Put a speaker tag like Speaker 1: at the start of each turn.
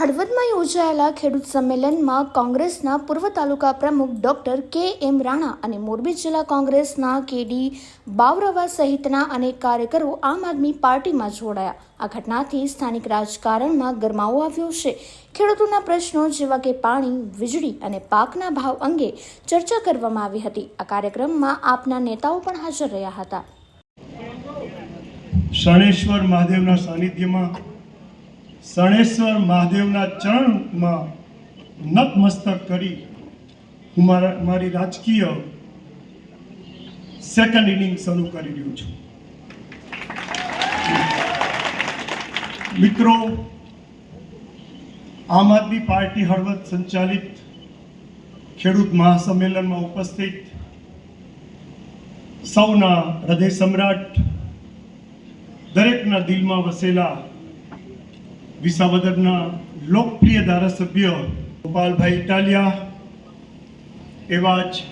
Speaker 1: હળવદમાં યોજાયેલા ખેડૂત સંમેલનમાં કોંગ્રેસના પૂર્વ તાલુકા પ્રમુખ ડોક્ટર કે એમ રાણા અને મોરબી જિલ્લા કોંગ્રેસના કેડી બાવરવા સહિતના અનેક કાર્યકરો આમ આદમી પાર્ટીમાં જોડાયા. આ ઘટનાથી સ્થાનિક રાજકારણમાં ગરમાવો આવ્યો છે. ખેડૂતોના પ્રશ્નો જેવા કે પાણી, વીજળી અને પાકના ભાવ અંગે ચર્ચા કરવામાં આવી હતી. આ કાર્યક્રમમાં આપના નેતાઓ પણ હાજર રહ્યા હતા.
Speaker 2: શનેશ્વર મહાદેવના સાનિધ્યમાં શણેશ્વર મહાદેવના ચરણમાં નતમસ્તક કરી હું મારા મારી રાજકીય સેકન્ડ ઇનિંગ શરૂ કરી રહ્યો છું. મિત્રો, આમ આદમી પાર્ટી હળવદ સંચાલિત ખેડૂત મહાસંમેલનમાં ઉપસ્થિત સૌના હૃદય સમ્રાટ, દરેકના દિલમાં વસેલા વિસાવદરના લોકપ્રિય ધારાસભ્ય ગોપાલભાઈ ઇટાલિયા એવા જ